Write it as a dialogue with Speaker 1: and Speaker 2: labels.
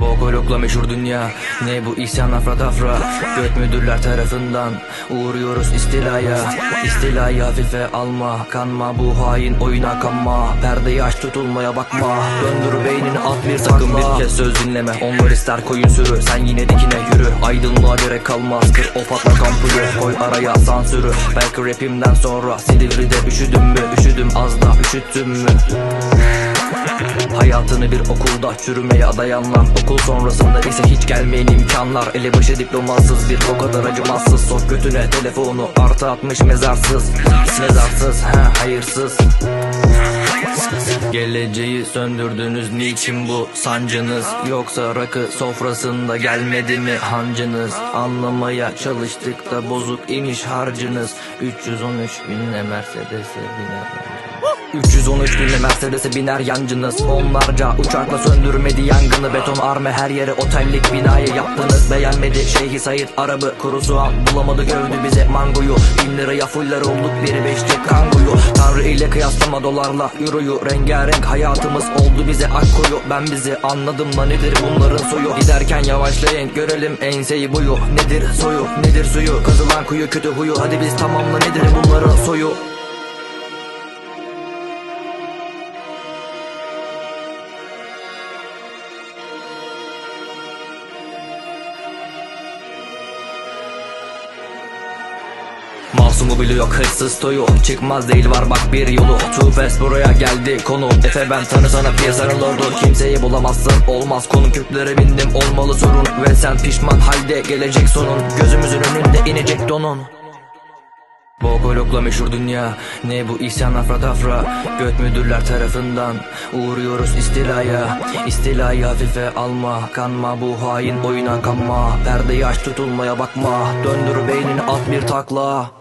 Speaker 1: Bokolokla meşhur dünya. Ne bu isyan afra tafra Gök müdürler tarafından Uğruyoruz istilaya. İstilayı hafife alma Kanma bu hain oyuna kanma. Perdeyi aç tutulmaya bakma. Döndür beynini at bir sakın bir kez söz dinleme. Onlar ister koyun sürü. Sen yine dikine yürü. Aydınlığa gerek kalmaz. Kır o patla kampıyı Koy araya sansürü. Belki rapimden sonra Silivri'de üşüdüm mü? Üşüdüm az da üşüttüm mü Hayatını bir okulda çürümeye adayanlar Okul sonrasında ise hiç gelmeyen imkanlar. Elebaşı diplomasız bir o kadar acımasız. Sok götüne telefonu artı atmış mezarsız. Mezarsız he hayırsız. Geleceği söndürdünüz niçin bu sancınız? Yoksa rakı sofrasında gelmedi mi hancınız? Anlamaya çalıştık da bozuk imiş harcınız. 313 binle Mercedes'e biner 313 binle Mercedes'e biner yancınız. Onlarca uçakla söndürmedi yangını. Beton arme her yere otellik binayı yaptınız. Beğenmedi Şeyhi Said Arabı Kuru soğan bulamadı gövdü bize mangoyu. Bin liraya fuller olduk biri beşçi kangoyu Tanrı ile kıyaslama dolarla euroyu. Rengarenk hayatımız oldu bize akkoyu Ben bizi anladım da nedir bunların soyu? Giderken yavaşlayın görelim enseyi boyu Nedir soyu? Nedir suyu? Kazılan kuyu kötü huyu. Hadi biz tamamla nedir bunların soyu Masumu bile yok hırsız toyu. Çıkmaz değil var bak bir yolu. Too fast buraya geldi konu. Efe ben tanı sana piyasanın lordu. Kimseyi bulamazsın olmaz konum. Köklere bindim olmalı sorun. Ve sen pişman halde gelecek sonun. Gözümüzün önünde inecek donun. Bokolokla meşhur dünya. Ne bu isyan afra tafra Göt müdürler tarafından Uğruyoruz istilaya. İstilayı hafife alma Kanma bu hain oyuna kanma. Perdeyi aç tutulmaya bakma. Döndür beynini at bir takla